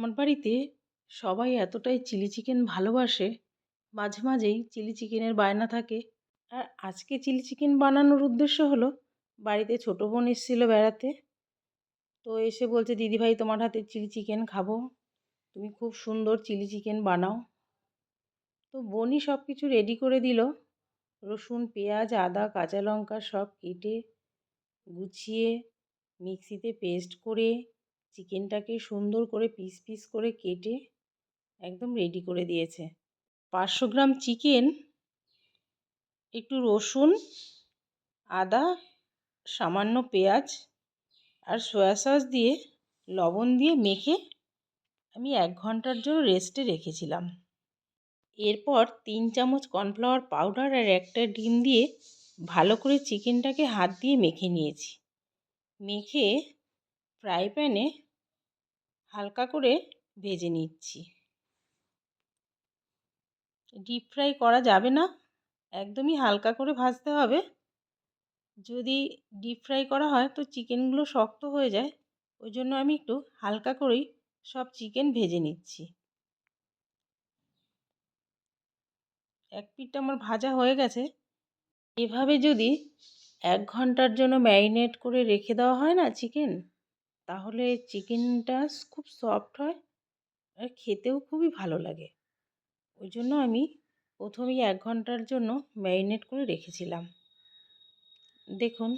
আমার বাড়িতে সবাই এতটাই চিলি চিকেন ভালোবাসে, মাঝে মাঝেই চিলি চিকেনের বায়না থাকে। আর আজকে চিলি চিকেন বানানোর উদ্দেশ্য হলো, বাড়িতে ছোটো বোন এসেছিল বেড়াতে, তো এসে বলছে দিদিভাই তোমার হাতে চিলি চিকেন খাব। তুমি খুব সুন্দর চিলি চিকেন বানাও। তো বোনই সব কিছু রেডি করে দিল। রসুন, পেঁয়াজ, আদা, কাঁচা লঙ্কা সব কেটে, গুছিয়ে, মিক্সিতে পেস্ট করে চিকেনটাকে সুন্দর করে পিস পিস করে কেটে একদম রেডি করে দিয়েছে। পাঁচশো গ্রাম চিকেন, একটু রসুন, আদা, সামান্য পেঁয়াজ আর সয়া সস দিয়ে লবণ দিয়ে মেখে আমি এক ঘণ্টার জন্য রেস্টে রেখেছিলাম। এরপর তিন চামচ কর্নফ্লাওয়ার পাউডার আর একটা ডিম দিয়ে ভালো করে চিকেনটাকে হাত দিয়ে মেখে নিয়েছি। মেখে ফ্রাই প্যানে হালকা করে ভেজে নিচ্ছি। ডিপ ফ্রাই করা যাবে না, একদমই হালকা করে ভাজতে হবে। যদি ডিপ ফ্রাই করা হয় তো চিকেনগুলো শক্ত হয়ে যায়, ওই জন্য আমি একটু হালকা করেই সব চিকেন ভেজে নিচ্ছি। এক পিঠটা আমার ভাজা হয়ে গেছে। এভাবে যদি এক ঘণ্টার জন্য ম্যারিনেট করে রেখে দেওয়া হয় না চিকেন তাহলে চিকেনটা খুব সফট হয় আর খেতেও খুবই ভালো লাগে। ওই জন্য আমি প্রথমেই এক ঘণ্টার জন্য ম্যারিনেট করে রেখেছিলাম। দেখুন,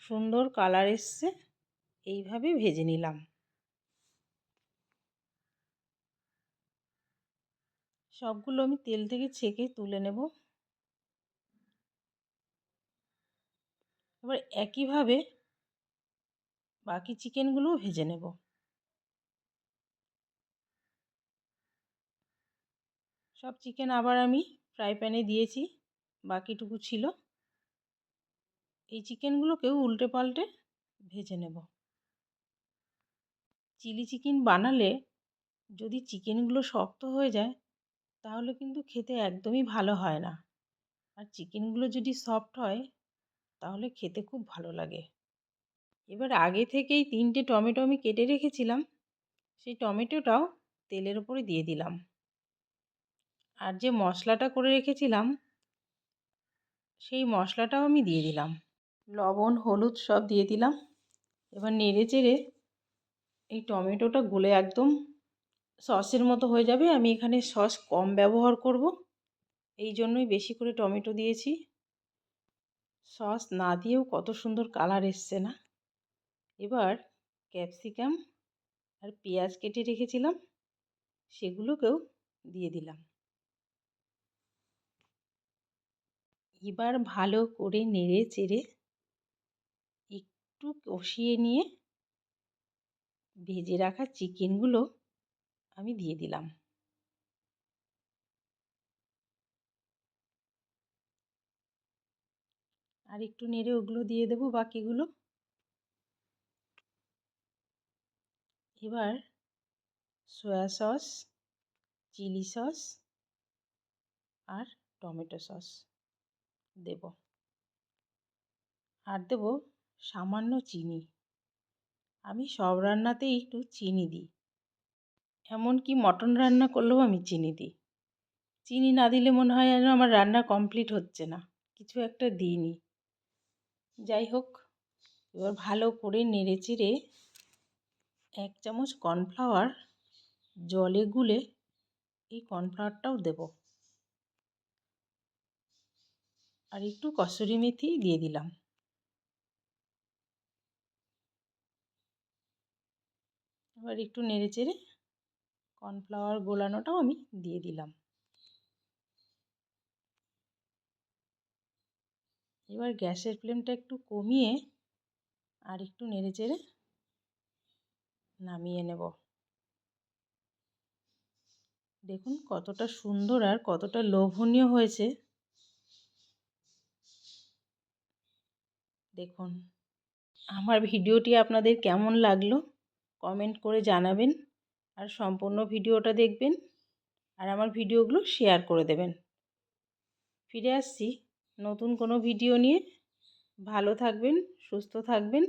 সুন্দর কালার এসছে, এইভাবে ভেজে নিলাম। সবগুলো আমি তেল থেকে ছেঁকে তুলে নেব। এবার একইভাবে বাকি চিকেনগুলোও ভেজে নেব। সব চিকেন আবার আমি ফ্রাই প্যানে দিয়েছি, বাকিটুকু ছিল। এই চিকেনগুলোকেও উল্টে পাল্টে ভেজে নেব। চিলি চিকেন বানালে যদি চিকেনগুলো শক্ত হয়ে যায়, তাহলে কিন্তু খেতে একদমই ভালো হয় না। আর চিকেনগুলো যদি সফট হয়, তাহলে খেতে খুব ভালো লাগে। এবার আগে থেকেই তিনটে টমেটো আমি কেটে রেখেছিলাম। সেই টমেটোটাও তেলের ওপরে দিয়ে দিলাম। আর যে মশলাটা করে রেখেছিলাম, সেই মশলাটাও আমি দিয়ে দিলাম। লবণ, হলুদ সব দিয়ে দিলাম। এবার নেড়ে চেড়ে এই টমেটোটা গলে একদম সসের মতো হয়ে যাবে। আমি এখানে সস কম ব্যবহার করব। এই জন্যই বেশি করে টমেটো দিয়েছি। সস না দিয়েও কত সুন্দর কালার এসছে না। এবার ক্যাপসিকাম আর পেঁয়াজ কেটে রেখেছিলাম, সেগুলোকেও দিয়ে দিলাম। এবার ভালো করে নেড়ে চেড়ে একটু কষিয়ে নিয়ে ভেজে রাখা চিকেনগুলো আমি দিয়ে দিলাম। আর একটু নেড়ে ওগুলো দিয়ে দেবো বাকিগুলো। এবার সয়া সস চিলি সস আর টমেটো সস দেব। আর দেব সামান্য চিনি। আমি সব রান্নাতেই একটু চিনি দিই। এমনকি মটন রান্না করলেও আমি চিনি দিই। চিনি না দিলে মনে হয় যেন আমার রান্না কমপ্লিট হচ্ছে না। কিছু একটা দিইনি। যাই হোক, এবার ভালো করে নেড়ে চেড়ে এক চামচ কর্নফ্লাওয়ার জলে গুলে এই কর্নফ্লাওয়ারটাও দেব। আর একটু কসুরি মেথি দিয়ে দিলাম। এবার একটু নেড়ে চেড়ে কর্নফ্লাওয়ার গোলানোটাও আমি দিয়ে দিলাম। এবার গ্যাসের ফ্লেমটা একটু কমিয়ে আর একটু নেড়ে চেড়ে নামিয়ে নেব। দেখুন কতটা সুন্দর আর কতটা লোভনীয় হয়েছে। দেখুন, আমার ভিডিওটি আপনাদের কেমন লাগল কমেন্ট করে জানাবেন আর সম্পূর্ণ ভিডিওটা দেখবেন আর আমার ভিডিওগুলো শেয়ার করে দেবেন। ফিরে আসছি নতুন কোনো ভিডিও নিয়ে। ভালো থাকবেন, সুস্থ থাকবেন।